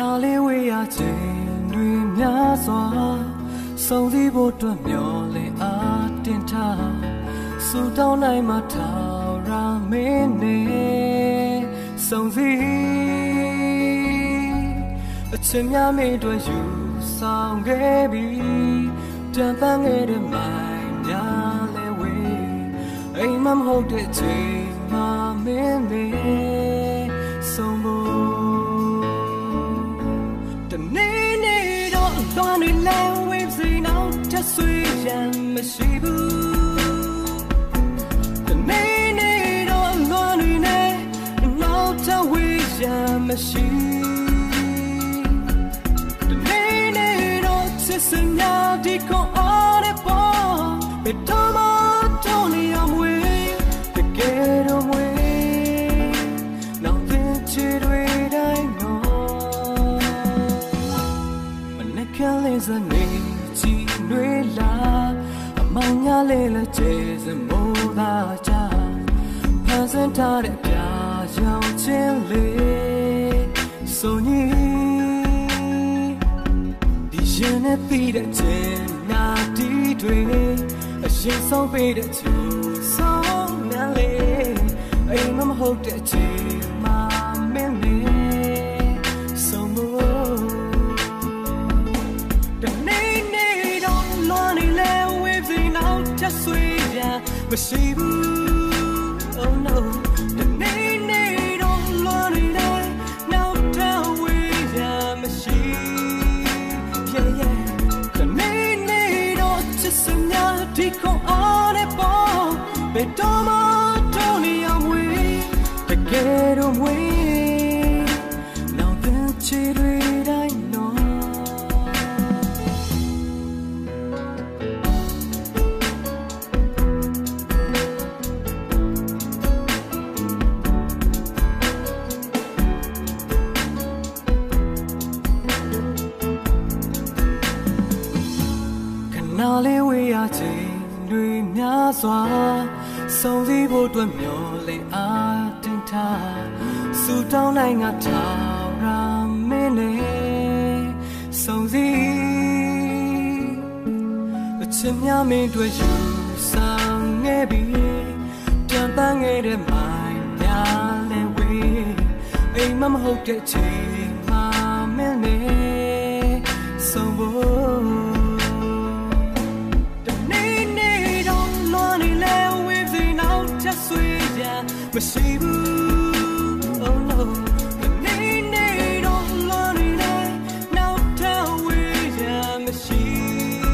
ခဏလေးဝေးရခြင်းတွေများစွာစုံစည်းဖို့အတွက်မျောလင်းအားတင်ထားစူတောင်းနိုင်မှထာဝရမင်းနဲ့စုံစည်းအချင်းများမိတို့ယူဆောင်ခဲ့ပြီးတန်ပန်းခဲ့တဲ့မိုင်များလဲဝေးအိမ်မမဟုတ်တဲ့ချိန် မရှိဘူးတနေ့နေ့တော့လွန်နေနေနောက်ထပ်ဝေးရမရှိတနေ့နေ့တော့ချစ်စညာဒီကောအော်တဲ့ပေါ်ဘယ်တော့မှတော့နေရမွေတကယ်တော့မွေနောက်သင်ချစ်တွေတိုင်းတော့မနက်ခင်းလေးစနေကြည်တွေလာအမောင် ညာလေးလည်းကျေစမိုးသာချဖန်ဆင်းထားတဲ့ပြာရောင်ချင်းလေးဆိုညီဒီရင်နဲ့ပြီးတဲ့ချင်းနာတီတွေအရင်ဆုံးပေးတဲ့ချူဆောင်နာလေးအိမ်မမဟုတ်တဲ့ချိန် yeah Mashibu oh no The name need on lonely land now down with yeah Mashibu yeah yeah The name need on just a now deco on it ball But don't don't I'm way The get away Now လေးဝေးရခြင်းတွေများစွာစုံစည်းဖို့အတွက်မျောလင်းအားတင်ထားစူတောင်းနိုင်ငါထာဝရမင်းနဲ့စုံစည်းအချင်းများမင်းတို့ယူဆောင်ငယ်ပြီးတန်ပန်းငယ်တဲ့မိုင်များလဲဝေးအိမ်မမဟုတ်တဲ့ချိန် out just sweet yeah Mashibu oh no The need need on lonely land now tell we yeah Mashibu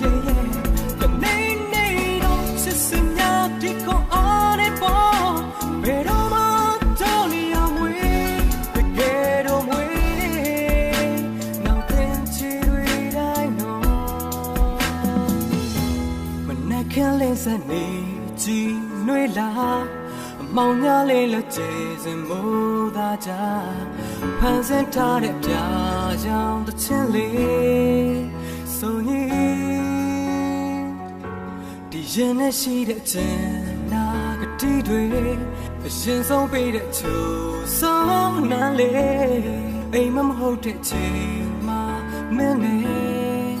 yeah yeah The need need on sisinya diko on it ball pero ma tony am we the get away now then chiri I know မနက်ခင်းလေးစနေကြည် နွေလာအမောင်များလေးလက်ကျဲစင်မိုးသာကြဖန်ဆင်းထားတဲ့ပြာရောင်တစ်ချင်းလေးဆိုညီဒီရင်နဲ့ရှိတဲ့ချင်နာကတိတွေအရင်ဆုံးပေးတဲ့ချိုးဆုံးနာလေးအိမ်မမဟုတ်တဲ့ချိန်မှာမင်းနဲ့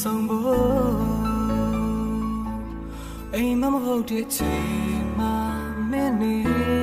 ဆုံးဖို့ အိမ်မမဟုတ်တဲ့ချိန်မှာမင်းနေ